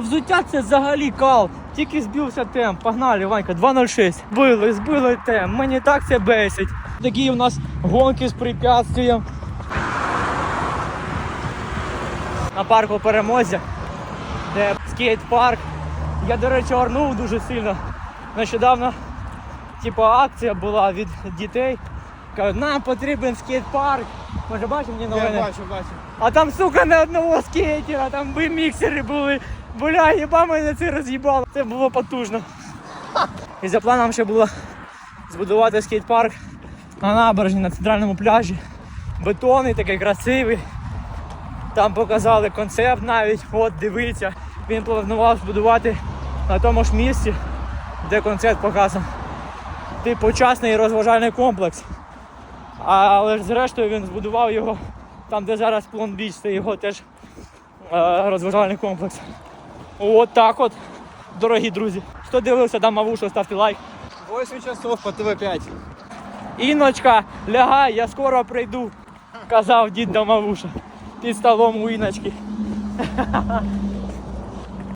Взуття це взагалі кал. Тільки збився темп. Погнали, Ванька, 2.06. Збили, збили темп. Мені так це бесить. Такі у нас гонки з препятствием. На парку перемозі, де скейт-парк. Я, до речі, орнув дуже сильно. Нещодавно типу, акція була від дітей. Кажуть, нам потрібен скейт-парк. Може бачив мені новини? Я бачу, бачу. А там, сука, не одного скейтера, там би міксери були. Бля, їба мене це роз'їбало. Це було потужно. І за планом ще було збудувати скейт-парк на набережні на центральному пляжі. Бетонний, такий красивий. Там показали концепт навіть. От дивіться. Він планував збудувати на тому ж місці, де концепт показан. Типу частний розважальний комплекс. Але ж зрештою він збудував його там, де зараз Плон Біч, це його теж е, розважальний комплекс. От так от, дорогі друзі. Хто дивився, дам мавушу, ставте лайк. 8 часов по ТВ5. Іночка, лягай, я скоро прийду, казав дід Домовуша. Під столом у Іночки.